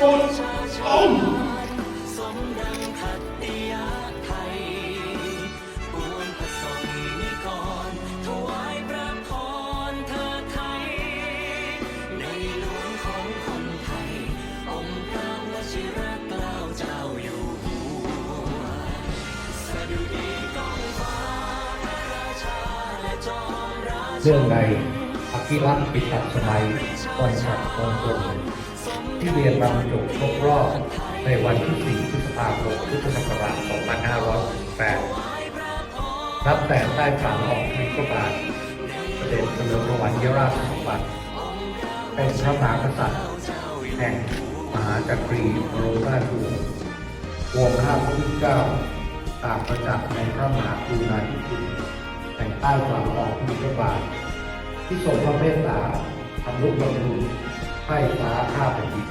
สุดต้มสมดังขัตติยะไทยปวงผสมนิกรถวายพระพรเธอไทย ในหลวงของคนไทย องค์พระวชิรเกล้าเจ้าอยู่หัวสดุดีกองฟ้าพระราชาและจอมราชเรื่องใน อภิรักษ์ปิตัสมัยวันฉัตรมงคลที่เรียนบรรจุครบรอบในวันที่ 4 พฤษภาคม พุทธศักราช 2568รับแต่ใต้ฝ่าละอองธุลีพระบาทเด็จเฉลิมพระวันยราชสมบัติเป็นพระมหากษัตริย์แห่งมหาจักรีบรมราชวงศ์วงข้าพระพุทธเจ้าตามประจักษ์ในพระมหากรุณาธิคุณแห่งใต้ฝ่าละอองธุลีพระบาท ที่ทรงพระเมตตาทำนุกบำรุงให้ฟ้าข้าแผ่นดิน